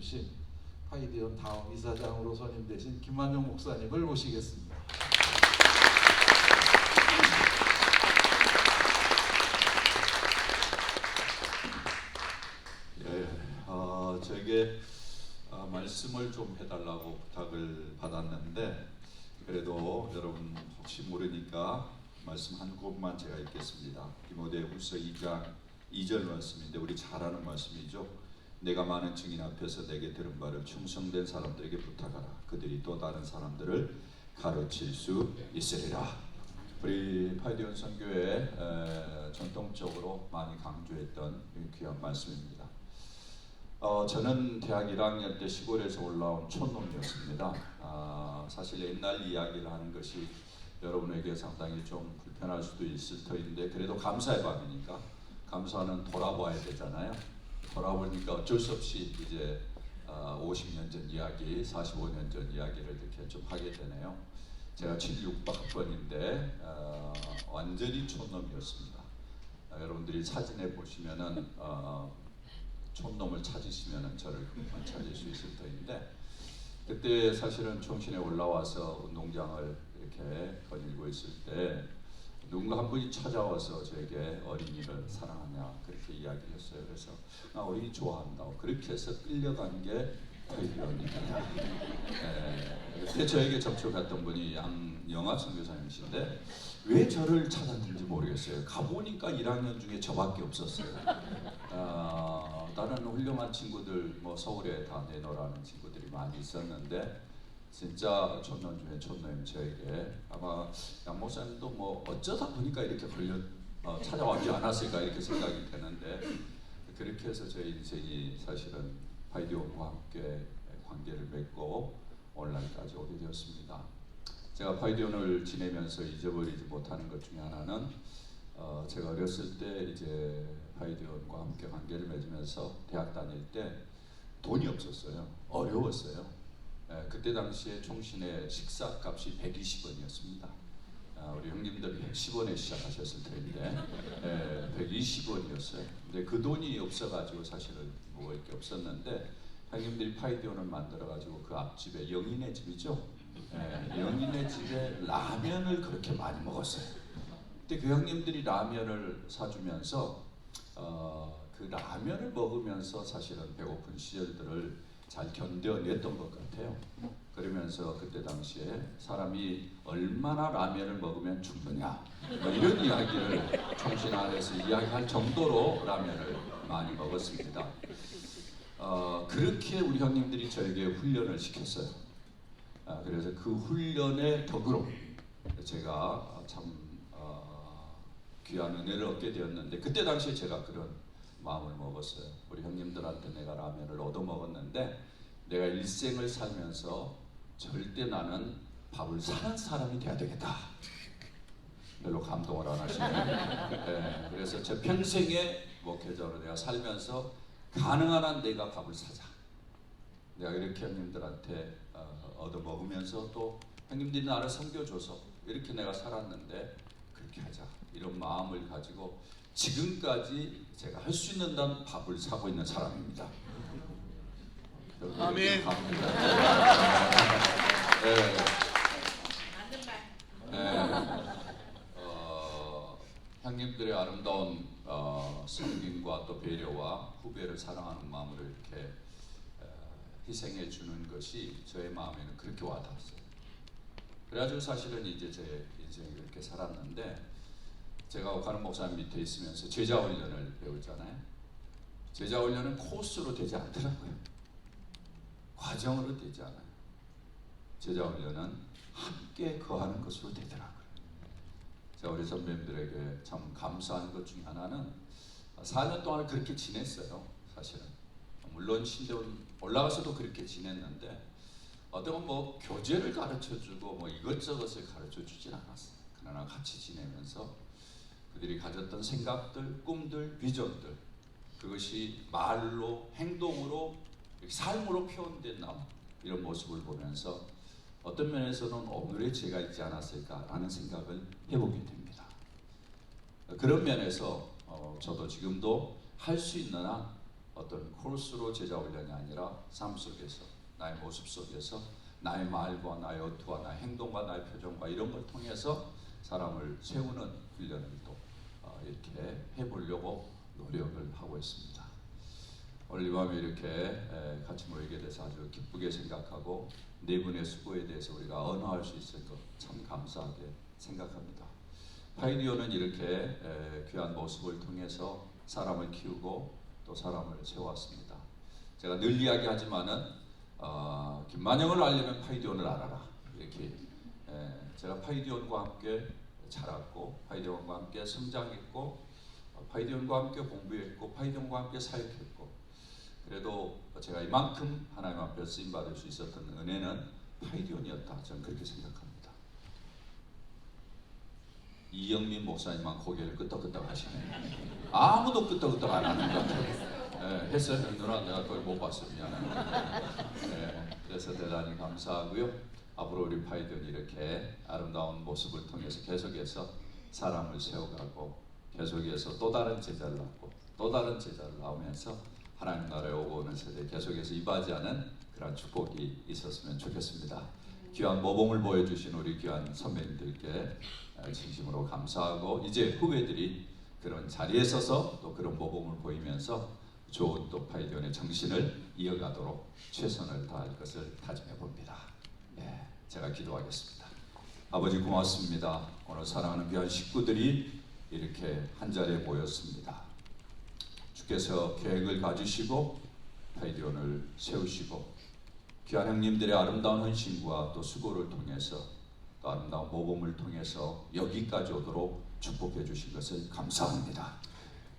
주신 하이디언 다음 이사장으로 선임되신 김만용 목사님을 모시겠습니다. 예, 어, 저에게 어, 말씀을 좀 해달라고 부탁을 받았는데 그래도 여러분 혹시 모르니까 말씀 한 곳만 제가 읽겠습니다. 디모데 후서 2장 2절 말씀인데 우리 잘 아는 말씀이죠. 내가 많은 증인 앞에서 내게 들은 바를 충성된 사람들에게 부탁하라. 그들이 또 다른 사람들을 가르칠 수 있으리라. 우리 파이디온 선교회 에, 전통적으로 많이 강조했던 귀한 말씀입니다. 어, 저는 대학 1학년 때 시골에서 올라온 촌놈이었습니다. 아, 사실 옛날 이야기를 하는 것이 여러분에게 상당히 좀 불편할 수도 있을 터인데 그래도 감사의 밤이니까 감사는 돌아봐야 되잖아요. 돌아보니까 어쩔 수 없이 이제 어, 50년 전 이야기, 45년 전 이야기를 이렇게 좀 하게 되네요. 제가 76학번인데 어, 완전히 촌놈이었습니다. 어, 여러분들이 사진에 보시면은 어, 촌놈을 찾으시면은 저를 금방 찾을 수 있을 터인데 그때 사실은 총신에 올라와서 운동장을 이렇게 거닐고 있을 때 누군가 한 분이 찾아와서 저에게 어린이를 사랑하냐 그렇게 이야기했어요. 그래서 나 어린이 좋아한다고 그렇게 해서 끌려간 게 토이비언입니다. 예, 그때 저에게 접촉했던 분이 양영아 선교사님이신데 왜 저를 찾았는지 모르겠어요. 가보니까 1학년 중에 저밖에 없었어요. 아, 다른 훌륭한 친구들 뭐 서울에 다 내놓으라는 친구들이 많이 있었는데 진짜 촌놈 중에 촌놈 저에게 아마 양 목사님도 뭐 어쩌다 보니까 이렇게 걸려 어, 찾아왔지 않았을까 이렇게 생각이 되는데 그렇게 해서 저희 인생이 사실은 파이디온과 함께 관계를 맺고 오늘날까지 오게 되었습니다. 제가 파이디온을 지내면서 잊어버리지 못하는 것 중에 하나는 어, 제가 어렸을 때 이제 파이디온과 함께 관계를 맺으면서 대학 다닐 때 돈이 없었어요. 어려웠어요. 예, 그때 당시에 총신의 식사 값이 120원이었습니다. 아, 우리 형님들 110원에 시작하셨을 텐데 예, 120원이었어요. 근데 그 돈이 없어가지고 사실은 먹을 게 없었는데 형님들이 파이디온을 만들어가지고 그 앞집에 영인의 집이죠. 예, 영인의 집에 라면을 그렇게 많이 먹었어요. 그때 그 형님들이 라면을 사주면서 어, 그 라면을 먹으면서 사실은 배고픈 시절들을 잘 견뎌냈던 것 같아요. 그러면서 그때 당시에 사람이 얼마나 라면을 먹으면 죽느냐 뭐 이런 이야기를 총신 안에서 이야기할 정도로 라면을 많이 먹었습니다. 어, 그렇게 우리 형님들이 저에게 훈련을 시켰어요. 아, 그래서 그 훈련의 덕으로 제가 참 어, 귀한 은혜를 얻게 되었는데 그때 당시에 제가 그런 마음을 먹었어요. 우리 형님들한테 내가 라면을 얻어 먹었는데 내가 일생을 살면서 절대 나는 밥을 사는 사람이 돼야 되겠다. 별로 감동을 안 하시네요. 네, 그래서 제 평생의 목회자로 내가 살면서 가능한 한 내가 밥을 사자. 내가 이렇게 형님들한테 어, 얻어 먹으면서 또 형님들이 나를 섬겨줘서 이렇게 내가 살았는데 그렇게 하자 이런 마음을 가지고 지금까지 제가 할 수 있는 단 밥을 사고 있는 사람입니다. 아멘. 네. 네. 어, 형님들의 아름다운 어, 섬김과 또 배려와 후배를 사랑하는 마음으로 이렇게 어, 희생해 주는 것이 저의 마음에는 그렇게 와닿았어요. 그래가지고 사실은 이제 제 인생을 이렇게 살았는데 제가 옥하는 목사님 밑에 있으면서 제자 훈련을 배우잖아요. 제자 훈련은 코스로 되지 않더라고요. 과정으로 되지 않아요. 제자 훈련은 함께 거하는 것으로 되더라고요. 제가 우리 선배님들에게 참 감사한 것 중에 하나는 4년 동안 그렇게 지냈어요. 사실은 물론 신대원 올라가서도 그렇게 지냈는데 어떤 뭐 교재를 가르쳐주고 뭐 이것저것을 가르쳐주진 않았어요. 그러나 같이 지내면서 그들이 가졌던 생각들, 꿈들, 비전들 그것이 말로 행동으로 삶으로 표현된 나 이런 모습을 보면서 어떤 면에서는 오늘의 제가 있지 않았을까라는 생각을 해보게 됩니다. 그런 면에서 어, 저도 지금도 할 수 있는 한 어떤 코र्스로 제자 훈련이 아니라 삶 속에서 나의 모습 속에서 나의 말과 나의 어투와 나의 행동과 나의 표정과 이런 걸 통해서 사람을 세우는 훈련을 또 어, 이렇게 해보려고 노력을 하고 있습니다. 오늘 이 밤에 이렇게 에, 같이 모이게 돼서 아주 기쁘게 생각하고 네 분의 수고에 대해서 우리가 언어할 수 있을 것 참 감사하게 생각합니다. 파이디오는 이렇게 에, 귀한 모습을 통해서 사람을 키우고 또 사람을 세웠습니다. 제가 늘 이야기하지만은 어, 김만영을 알려면 파이디온을 알아라 이렇게 에, 제가 파이디온과 함께 자랐고 파이디온과 함께 성장했고 어, 파이디온과 함께 공부했고 파이디온과 함께 사역했고 그래도 제가 이만큼 하나님 앞에 쓰임 받을 수 있었던 은혜는 파이디온이었다 저는 그렇게 생각합니다. 이영민 목사님만 고개를 끄덕끄덕 하시네. 아무도 끄덕끄덕 안 하는 것 같아요. 예, 했어요. 누나 내가 그걸 못 봤어요. 미안해. 예, 그래서 대단히 감사하고요. 앞으로 우리 파이든 이렇게 아름다운 모습을 통해서 계속해서 사람을 세워가고 계속해서 또 다른 제자를 낳고 또 다른 제자를 낳으면서 하나님 나라에 오고 오는 세대 계속해서 이바지하는 그런 축복이 있었으면 좋겠습니다. 귀한 모범을 보여주신 우리 귀한 선배님들께 진심으로 감사하고 이제 후배들이 그런 자리에 서서 또 그런 모범을 보이면서 좋은 또 파이디온의 정신을 이어가도록 최선을 다할 것을 다짐해 봅니다. 예, 제가 기도하겠습니다. 아버지 고맙습니다. 오늘 사랑하는 귀한 식구들이 이렇게 한 자리에 모였습니다. 주께서 계획을 가지시고 파이디온을 세우시고 귀한 형님들의 아름다운 헌신과 또 수고를 통해서 또 아름다운 모범을 통해서 여기까지 오도록 축복해 주신 것을 감사합니다.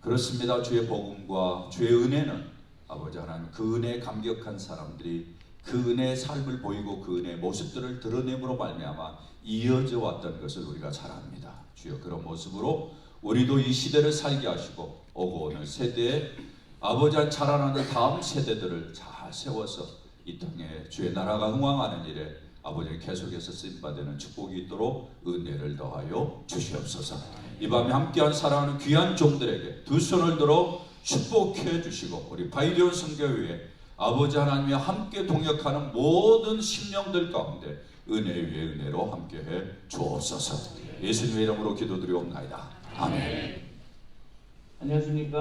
그렇습니다. 주의 복음과 주의 은혜는 아버지 하나님 그 은혜에 감격한 사람들이 그 은혜의 삶을 보이고 그 은혜의 모습들을 드러냄으로 말미암아 이어져 왔던 것을 우리가 잘 압니다. 주여 그런 모습으로 우리도 이 시대를 살게 하시고 오고 오는 세대에 아버지 한 자라나는 다음 세대들을 잘 세워서 이 땅에 주의 나라가 흥왕하는 일에 아버지 계속해서 쓰임받는 축복이 있도록 은혜를 더하여 주시옵소서. 이 밤에 함께한 사랑하는 귀한 종들에게 두 손을 들어 축복해 주시고 우리 바이디온 성교회에 아버지 하나님이 함께 동역하는 모든 심령들 가운데 은혜 위에 은혜로 함께해 주옵소서. 예수님의 이름으로 기도드리옵나이다. 아멘. 안녕하십니까.